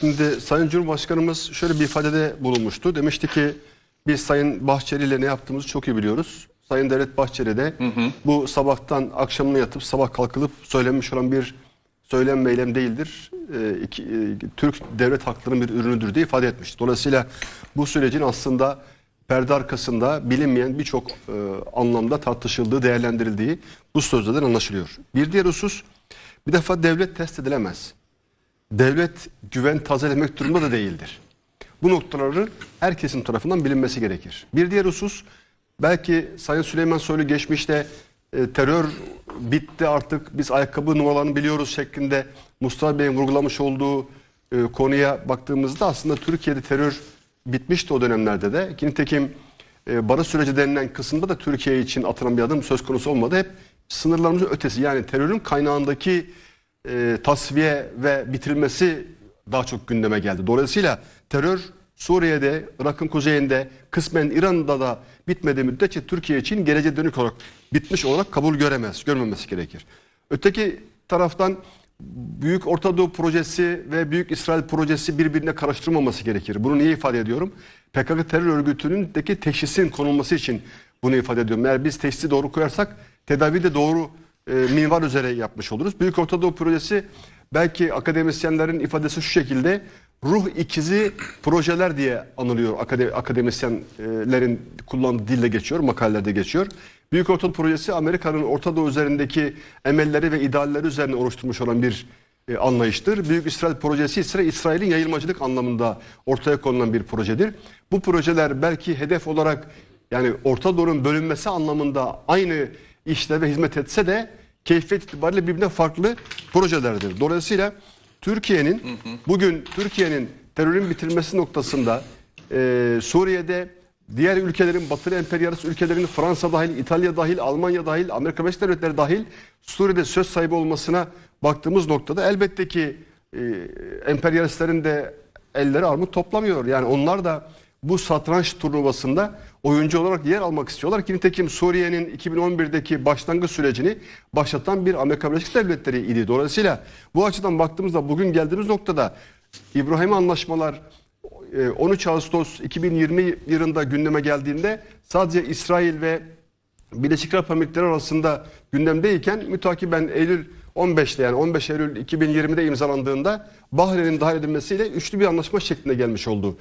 Şimdi Sayın Cumhurbaşkanımız şöyle bir ifadede bulunmuştu. Demişti ki biz Sayın Bahçeli ile ne yaptığımızı çok iyi biliyoruz. Sayın Devlet Bahçeli de bu sabahtan akşamına yatıp sabah kalkılıp söylenmiş olan bir söylem ve eylem değildir. Ee, iki- e, Türk devlet haklarının bir ürünüdür diye ifade etmiş. Dolayısıyla bu sürecin aslında perde arkasında bilinmeyen birçok e, anlamda tartışıldığı, değerlendirildiği bu sözlerden anlaşılıyor. Bir diğer husus bir defa devlet test edilemez devlet güven tazelemek durumunda da değildir. Bu noktaları herkesin tarafından bilinmesi gerekir. Bir diğer husus belki Sayın Süleyman Soylu geçmişte e, terör bitti artık biz ayakkabı numaralarını biliyoruz şeklinde Mustafa Bey'in vurgulamış olduğu e, konuya baktığımızda aslında Türkiye'de terör bitmişti o dönemlerde de. Ki Nitekim e, barış süreci denilen kısımda da Türkiye için atılan bir adım söz konusu olmadı. Hep sınırlarımızın ötesi yani terörün kaynağındaki e, tasfiye ve bitirilmesi daha çok gündeme geldi. Dolayısıyla terör Suriye'de, Irak'ın kuzeyinde, kısmen İran'da da bitmediği müddetçe Türkiye için geleceğe dönük olarak bitmiş olarak kabul göremez, görmemesi gerekir. Öteki taraftan Büyük Orta Doğu projesi ve Büyük İsrail projesi birbirine karıştırılmaması gerekir. Bunu niye ifade ediyorum? PKK terör örgütünündeki teşhisin konulması için bunu ifade ediyorum. Eğer biz teşhisi doğru koyarsak tedavi de doğru e, minval üzere yapmış oluruz. Büyük Orta Doğu projesi belki akademisyenlerin ifadesi şu şekilde ruh ikizi projeler diye anılıyor akade, akademisyenlerin kullandığı dille geçiyor, makalelerde geçiyor. Büyük Orta Doğu projesi Amerika'nın Orta Doğu üzerindeki emelleri ve idealleri üzerine oluşturmuş olan bir e, anlayıştır. Büyük İsrail projesi ise İsrail'in yayılmacılık anlamında ortaya konulan bir projedir. Bu projeler belki hedef olarak yani Orta Doğu'nun bölünmesi anlamında aynı işle ve hizmet etse de keyfiyet itibariyle birbirine farklı projelerdir. Dolayısıyla Türkiye'nin bugün Türkiye'nin terörün bitirilmesi noktasında e, Suriye'de diğer ülkelerin batılı emperyalist ülkelerin Fransa dahil, İtalya dahil, Almanya dahil, Amerika Birleşik Devletleri dahil Suriye'de söz sahibi olmasına baktığımız noktada elbette ki e, emperyalistlerin de elleri armut toplamıyor. Yani onlar da bu satranç turnuvasında oyuncu olarak yer almak istiyorlar ki nitekim Suriye'nin 2011'deki başlangıç sürecini başlatan bir Amerika Birleşik Devletleri idi. Dolayısıyla bu açıdan baktığımızda bugün geldiğimiz noktada İbrahim anlaşmalar e, 13 Ağustos 2020 yılında gündeme geldiğinde sadece İsrail ve Birleşik Arap Emirlikleri arasında gündemdeyken mütakiben Eylül 15'te yani 15 Eylül 2020'de imzalandığında Bahreyn'in dahil edilmesiyle üçlü bir anlaşma şeklinde gelmiş oldu.